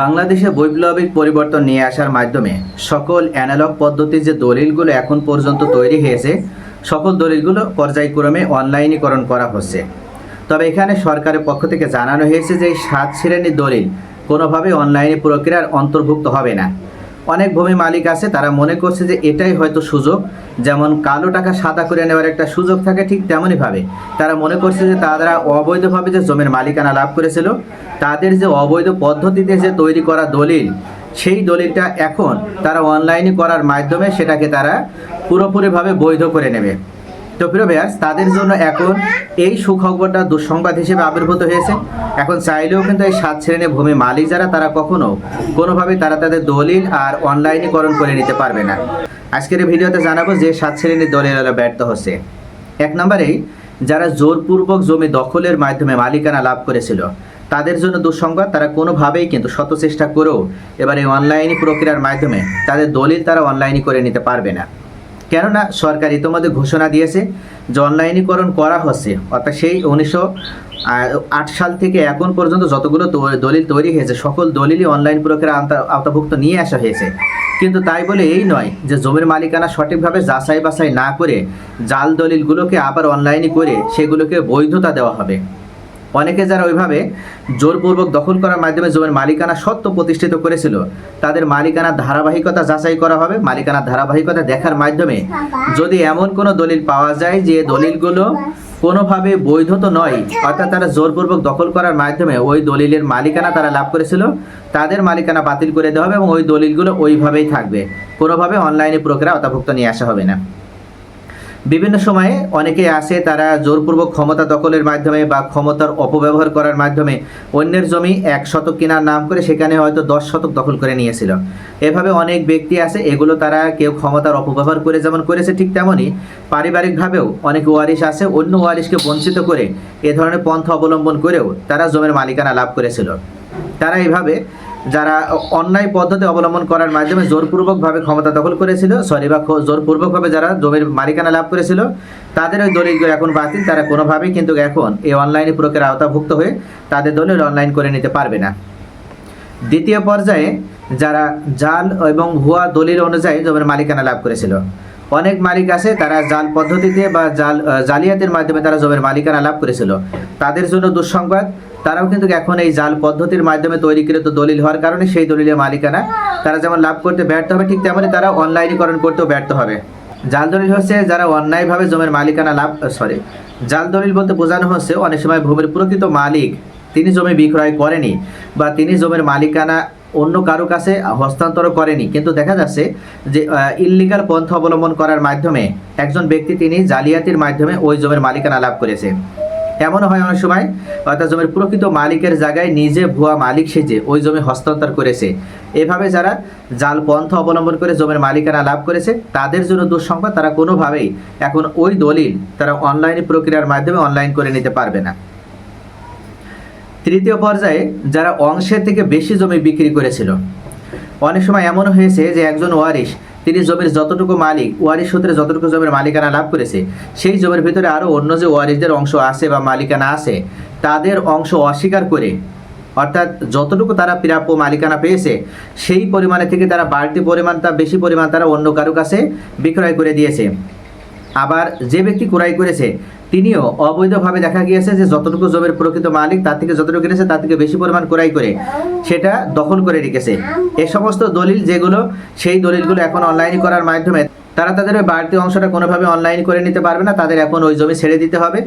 বাংলাদেশে বৈপ্লবিক পরিবর্তন নিয়ে আসার মাধ্যমে সকল অ্যানালগ পদ্ধতির যে দলিলগুলো এখন পর্যন্ত তৈরি হয়েছে, সকল দলিলগুলো পর্যায়ক্রমে অনলাইনীকরণ করা হচ্ছে। তবে এখানে সরকারের পক্ষ থেকে জানানো হয়েছে যে সাত শ্রেণির দলিল কোনোভাবে অনলাইনে প্রক্রিয়ার অন্তর্ভুক্ত হবে না। অনেক ভূমি মালিক আছে, তারা মনে করছে যে এটাই হয়তো সুযোগ। যেমন কালো টাকা সাদা করে নেওয়ার একটা সুযোগ থাকে ঠিক তেমনইভাবে। তারা মনে করছে যে তারা অবৈধভাবে যে জমির মালিকানা লাভ করেছিল, তাদের যে অবৈধ পদ্ধতিতে যে তৈরি করা দলিল, সেই দলিলটা এখন তারা অনলাইনে করার মাধ্যমে সেটাকে তারা পুরোপুরিভাবে বৈধ করে নেবে। তো প্রিয় ব্যাস তাদের জন্য এখন এই সুখবরটা দুঃসংবাদ হিসেবে আবির্ভূত হয়েছে। এখন চাইলেও কিন্তু এই সাত শ্রেণির ভূমি মালিক যারা, তারা কখনো কোনোভাবে তারা তাদের দলিল আর অনলাইনীকরণ করে নিতে পারবে না। আজকের এই ভিডিওতে জানাব যে সাত শ্রেণির দলিল ব্যর্থ হচ্ছে। এক নম্বরেই, যারা জোরপূর্বক জমি দখলের মাধ্যমে মালিকানা লাভ করেছিল, তাদের জন্য দুঃসংবাদ, তারা কোনোভাবেই কিন্তু শত চেষ্টা করেও এবার এই অনলাইনি প্রক্রিয়ার মাধ্যমে তাদের দলিল তারা অনলাইনি করে নিতে পারবে না। কেননা সরকার ইতিমধ্যে ঘোষণা দিয়েছে যে অনলাইনীকরণ করা হচ্ছে। অর্থাৎ সেই উনিশশো আট সাল থেকে এখন পর্যন্ত যতগুলো দলিল তৈরি হয়েছে, সকল দলিলই অনলাইন প্রক্রিয়া আওতা- আওতাভুক্ত নিয়ে আসা হয়েছে। কিন্তু তাই বলে এই নয় যে জমির মালিকানা সঠিকভাবে যাচাই বাছাই না করে জাল দলিলগুলোকে আবার অনলাইনে করে সেগুলোকে বৈধতা দেওয়া হবে। অনেকে যারা ওইভাবে জোরপূর্বক দখল করার মাধ্যমে জমির মালিকানা সত্য প্রতিষ্ঠিত করেছিল, তাদের মালিকানার ধারাবাহিকতা যাচাই করা হবে। মালিকানার ধারাবাহিকতা দেখার মাধ্যমে যদি এমন কোনো দলিল পাওয়া যায় যে দলিলগুলো কোনোভাবে বৈধ তো নয়, অর্থাৎ তারা জোরপূর্বক দখল করার মাধ্যমে ওই দলিলের মালিকানা তারা লাভ করেছিল, তাদের মালিকানা বাতিল করে দেওয়া হবে এবং ওই দলিলগুলো ওইভাবেই থাকবে। কোনোভাবে অনলাইনে প্রক্রিয়া অতাভুক্ত নিয়ে আসা হবে না। বিভিন্ন সময়ে অনেকে আসে তারা জোরপূর্বক ক্ষমতা দখলের মাধ্যমে বা ক্ষমতার অপব্যবহার করার মাধ্যমে অন্যের জমি এক শতক কেনার নাম করে সেখানে হয়তো দশ শতক দখল করে নিয়েছিল। এভাবে অনেক ব্যক্তি আছে, এগুলো তারা কেউ ক্ষমতার অপব্যবহার করে যেমন করেছে ঠিক তেমনই। পারিবারিকভাবেও অনেক ওয়ারিশ আছে, অন্য ওয়ারিশকে বঞ্চিত করে এ ধরনের পন্থা অবলম্বন করেও তারা জমির মালিকানা লাভ করেছিল। তারা এইভাবে যারা অন্যায় পদ্ধতি অবলম্বন করার মাধ্যমে জোরপূর্বকভাবে ক্ষমতা দখল করেছিল সরি বা জোরপূর্বকভাবে যারা জমির মালিকানা লাভ করেছিল, তাদের ওই দলিলগুলো এখন বাতিল। তারা কোনোভাবেই কিন্তু এখন এই অনলাইনে প্রক্রিয়ার আওতাভুক্ত হয়ে তাদের দলিল অনলাইন করে নিতে পারবে না। দ্বিতীয় পর্যায়ে যারা জাল এবং ভুয়া দলিল অনুযায়ী জমির মালিকানা লাভ করেছিল, অনেক মালিক আছে তারা জাল পদ্ধতিতে বা জাল জালিয়াতির মাধ্যমে তারা জমির মালিকানা লাভ করেছিল। তাদের জন্য দুঃসংবাদ তারাও কিন্তু এখন এই জাল পদ্ধতির মাধ্যমে তৈরিকৃত দলিল হওয়ার কারণে সেই দলিলের মালিকানা তারা যেমন লাভ করতে ব্যর্থ হবে, ঠিক তেমনই তারা অনলাইনীকরণ করতেও ব্যর্থ হবে। জাল দলিল হচ্ছে যারা অন্যায়ভাবে জমির মালিকানা লাভ সরি জাল দলিল বলতে বোঝানো হচ্ছে অনেক সময় ভূমির প্রকৃত মালিক, তিনি জমি বিক্রয় করেনি বা তিনি জমির মালিকানা অন্য কারও কাছে হস্তান্তর করেনি। কিন্তু দেখা যাচ্ছে যে ইল্লিগাল পন্থা অবলম্বন করার মাধ্যমে একজন ব্যক্তি তিনি জালিয়াতির মাধ্যমে ওই জমির মালিকানা লাভ করেছে। এমনও হয় অনেক সময়, অর্থাৎ জমির প্রকৃত মালিকের জায়গায় নিজে ভুয়া মালিক সেজে ওই জমি হস্তান্তর করেছে। এভাবে যারা জাল পন্থা অবলম্বন করে জমির মালিকানা লাভ করেছে, তাদের জন্য দুঃসংবাদ, তারা কোনোভাবেই এখন ওই দলিল তারা অনলাইন প্রক্রিয়ার মাধ্যমে অনলাইন করে নিতে পারবে না। তৃতীয় পর্যায়ে, যারা অংশের থেকে বেশি জমি বিক্রি করেছিল। অনেক সময় এমন হয়েছে যে একজন ওয়ারিশ তিনি জমির যতটুকু মালিক, ওয়ারিশ সূত্রে যতটুকু জমির মালিকানা লাভ করেছে, সেই জমির ভিতরে আরও অন্য যে ওয়ারিশদের অংশ আছে বা মালিকানা আছে, তাদের অংশ অস্বীকার করে, অর্থাৎ যতটুকু তারা প্রাপ্য মালিকানা পেয়েছে, সেই পরিমাণে থেকে তারা বাড়তি পরিমাণ তা বেশি পরিমাণ তারা অন্য কারও কাছে বিক্রয় করে দিয়েছে। আবার যে ব্যক্তি ক্রয় করেছে, তিনিও অবৈধভাবে দেখা গিয়েছে যে যতটুকু জমির প্রকৃত মালিক, তার থেকে যতটুকু কিনেছে, তার থেকে বেশি পরিমাণ ক্রয় করে সেটা দখল করে রেখেছে। এ সমস্ত দলিল যেগুলো, সেই দলিলগুলো এখন অনলাইন করার মাধ্যমে তারা তাদের ওই বাড়তি অংশটা কোনোভাবে অনলাইন করে নিতে পারবে না, তাদের এখন ওই জমি ছেড়ে দিতে হবে।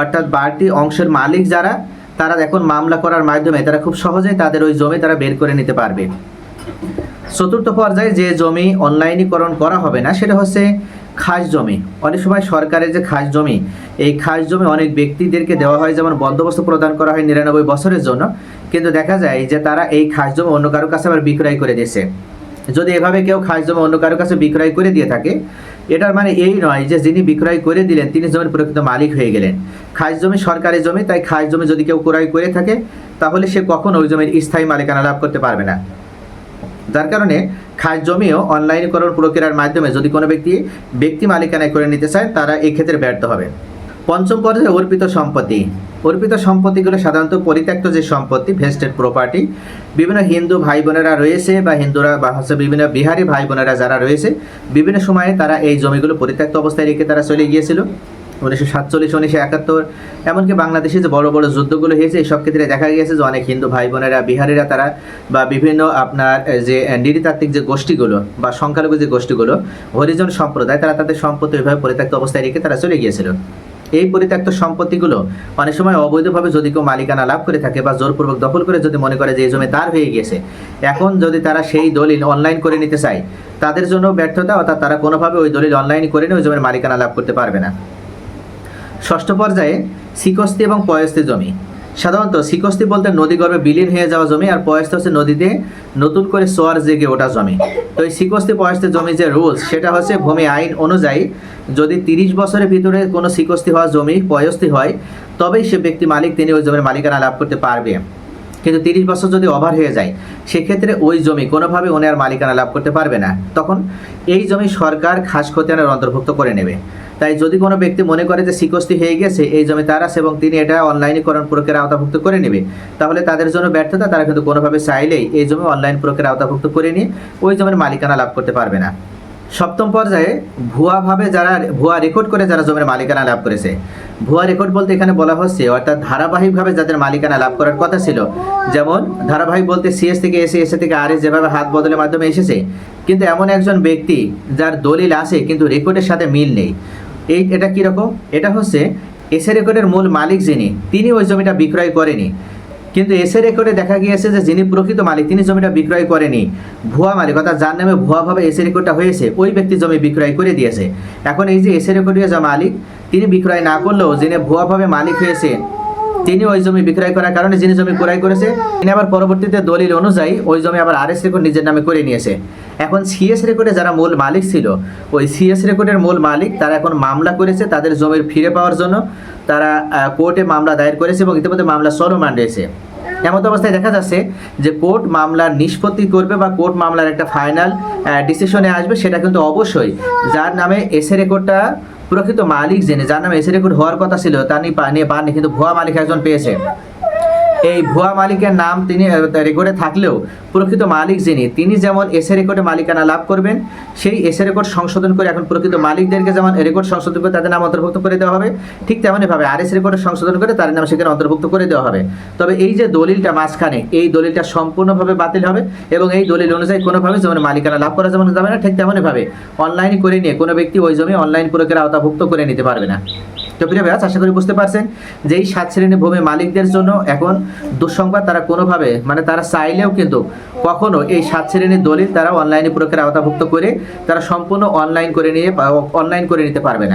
অর্থাৎ বাড়তি অংশের মালিক যারা, তারা এখন মামলা করার মাধ্যমে তারা খুব সহজেই তাদের ওই জমি তারা বের করে নিতে পারবে। চতুর্থ পর্যায়ে যে জমি অনলাইনীকরণ করা হবে না, সেটা হচ্ছে খাস জমি। অনেক সময় সরকারের যে খাস জমি, এই খাস জমি অনেক ব্যক্তিদেরকে দেওয়া হয়, যেমন বন্দোবস্ত প্রদান করা হয় নিরানব্বই বছরের জন্য। কিন্তু দেখা যায় যে তারা এই খাস জমি অন্য কারও কাছে আবার বিক্রয় করে দিয়েছে। যদি এভাবে কেউ খাস জমি অন্য কারও কাছে বিক্রয় করে দিয়ে থাকে, এটার মানে এই নয় যে যিনি বিক্রয় করে দিলেন, তিনি জমির প্রকৃত মালিক হয়ে গেলেন। খাস জমি সরকারি জমি, তাই খাস জমি যদি কেউ ক্রয় করে থাকে, তাহলে সে কখনো ওই জমির স্থায়ী মালিকানা লাভ করতে পারবে না। যার কারণে খাস জমিও অনলাইনীকরণ প্রক্রিয়ার মাধ্যমে যদি কোনো ব্যক্তি ব্যক্তি মালিকানায় করে নিতে চায়, তারা এই ক্ষেত্রে ব্যর্থ হবে। পঞ্চম পর্যায়ে অর্পিত সম্পত্তি। অর্পিত সম্পত্তিগুলো সাধারণত পরিত্যক্ত যে সম্পত্তি ভেস্টেড প্রপার্টি বিভিন্ন হিন্দু ভাই বোনেরা রয়েছে বা হিন্দুরা বা হচ্ছে বিভিন্ন বিহারি ভাই বোনেরা যারা রয়েছে, বিভিন্ন সময়ে তারা এই জমিগুলো পরিত্যক্ত অবস্থায় রেখে তারা চলে গিয়েছিল। উনিশশো সাতচল্লিশ, উনিশশো একাত্তর, এমনকি বাংলাদেশে যে বড় বড় যুদ্ধগুলো হয়েছে এই সব ক্ষেত্রে দেখা গিয়েছে যে অনেক হিন্দু ভাই বোনেরা, বিহারিরা তারা, বা বিভিন্ন আপনার যে নৃতাত্ত্বিক যে গোষ্ঠীগুলো, বা সংখ্যালঘু যে গোষ্ঠীগুলো, হরিজন সম্প্রদায়, তারা তাদের সম্পত্তি ওইভাবে পরিত্যক্ত অবস্থায় রেখে তারা চলে গিয়েছিল। এই পরিত্যক্ত সম্পত্তিগুলো অনেক সময় অবৈধভাবে যদি কেউ মালিকানা লাভ করে থাকে, বা জোরপূর্বক দখল করে যদি মনে করে যে এই জমি তার হয়ে গিয়েছে, এখন যদি তারা সেই দলিল অনলাইন করে নিতে চায়, তাদের জন্য ব্যর্থতা, অর্থাৎ তারা কোনোভাবে ওই দলিল অনলাইন করে নিয়ে ওই জমির মালিকানা লাভ করতে পারবে না। ষষ্ঠ পর্যায়ে শিকস্তি এবং পয়স্তি জমি। সাধারণত শিকস্তি বলতে নদী গর্ভে বিলীন হয়ে যাওয়া জমি আর পয়স্ত হচ্ছে নদীতে নতুন করে সোয়ার জেগে ওঠা জমি। তো এই শিকস্তি, পয়স্তি জমি যে রুলস সেটা হচ্ছে ভূমি আইন অনুযায়ী যদি তিরিশ বছরের ভিতরে কোনো শিকস্তি হওয়া জমি পয়স্তি হয়, তবেই সে ব্যক্তি মালিক, তিনি ওই জমির মালিকানা লাভ করতে পারবে। কিন্তু তিরিশ বছর যদি ওভার হয়ে যায়, সেক্ষেত্রে ওই জমি কোনোভাবে উনি আর মালিকানা লাভ করতে পারবে না। তখন এই জমি সরকার খাস খতিয়ানের অন্তর্ভুক্ত করে নেবে। তাই যদি কোনো ব্যক্তি মনে করে যে সিকস্তি হয়ে গেছে, এই জমি তার আছে এবং তিনি এটা অনলাইনীকরণ প্রক্রিয়ার আওতাভুক্ত করে নেবে, তাহলে তাদের জন্য ব্যর্থতা, তারা কিন্তু কোনোভাবে চাইলেই এই জমি অনলাইন প্রক্রিয়ার আওতাভুক্ত করে নিয়ে ওই জমির মালিকানা লাভ করতে পারবে না। সপ্তম পর্যায়ে ভুয়াভাবে যারা, ভুয়া রেকর্ড করে যারা জমির মালিকানা লাভ করেছে। ভুয়া রেকর্ড বলতে এখানে বলা হচ্ছে, অর্থাৎ ধারাবাহিকভাবে যাদের মালিকানা লাভ করার কথা ছিল, যেমন ধারাবাহিক বলতে সিএস থেকে এসে এসে থেকে আর যেভাবে হাত বদলের মাধ্যমে এসেছে, কিন্তু এমন একজন ব্যক্তি যার দলিল আছে, কিন্তু রেকর্ডের সাথে মিল নেই। এই, এটা কীরকম এটা হচ্ছে এসে রেকর্ডের মূল মালিক যিনি, তিনি ওই জমিটা বিক্রয় করেনি। কিন্তু এসে রেকর্ডে দেখা গিয়েছে যে যিনি প্রকৃত মালিক, তিনি জমিটা বিক্রয় করেনি। ভুয়া মালিক, অর্থাৎ যার নামে ভুয়াভাবে এসে রেকর্ডটা হয়েছে, ওই ব্যক্তি জমি বিক্রয় করে দিয়েছে। এখন এই যে এসে রেকর্ডীয় যে মালিক, তিনি বিক্রয় না করলেও যিনি ভুয়াভাবে মালিক হয়েছে, তিনি ওই জমি বিক্রয় করার কারণে যিনি জমি ক্রয় করেছে, তিনি আবার পরবর্তীতে দলিল অনুযায়ী ওই জমি আবার আরএস রেকর্ড নিজের নামে করে নিয়েছে। এখন সিএস রেকর্ডে যারা মূল মালিক ছিল, ওই সিএস রেকর্ডের মূল মালিক, তারা এখন মামলা করেছে তাদের জমির ফিরে পাওয়ার জন্য। তারা কোর্টে মামলা দায়ের করেছে এবং ইতিমধ্যে মামলা চলমান রয়েছে এমন অবস্থায় দেখা যাচ্ছে যে কোর্ট মামলার নিষ্পত্তি করবে বা কোর্ট মামলার একটা ফাইনাল ডিসিশনে আসবে সেটা কিন্তু অবশ্যই। যার নামে এসে রেকর্ডটা প্রকৃত মালিক জেনে, যার নামে এসে রেকর্ড হওয়ার কথা ছিল, তা নিয়ে পানি পাননি, কিন্তু ভুয়া মালিক একজন পেয়েছে। এই ভুয়া মালিকের নাম তিনি রেকর্ডে থাকলেও প্রকৃত মালিক যিনি, তিনি যেমন এসে রেকর্ডে মালিকানা লাভ করবেন, সেই এসে রেকর্ড সংশোধন করে এখন প্রকৃত মালিকদেরকে যেমন রেকর্ড সংশোধন করে তাদের নাম অন্তর্ভুক্ত করে দেওয়া হবে, ঠিক তেমনইভাবে আর এস রেকর্ডে সংশোধন করে তাদের নাম সেখানে অন্তর্ভুক্ত করে দেওয়া হবে। তবে এই যে দলিলটা মাঝখানে, এই দলিলটা সম্পূর্ণভাবে বাতিল হবে এবং এই দলিল অনুযায়ী কোনোভাবে যেমন মালিকানা লাভ করা যেমন যাবে না, ঠিক তেমনইভাবে অনলাইন করে নিয়ে কোনো ব্যক্তি ওই জমি অনলাইন প্রক্রিয়ার আওতাভুক্ত করে নিতে পারবে না। তো প্রিয় ভাইয়া, আশা করি বুঝতে পারছেন যে এই সাত শ্রেণি ভূমি মালিকদের জন্য এখন দুঃসংবাদ তারা কোনোভাবে মানে তারা চাইলেও কিন্তু কখনো এই সাত শ্রেণির দলিল তারা অনলাইনে প্রক্রিয়ার আওতাভুক্ত করে তারা সম্পূর্ণ অনলাইন করে নিয়ে অনলাইন করে নিতে পারবে না।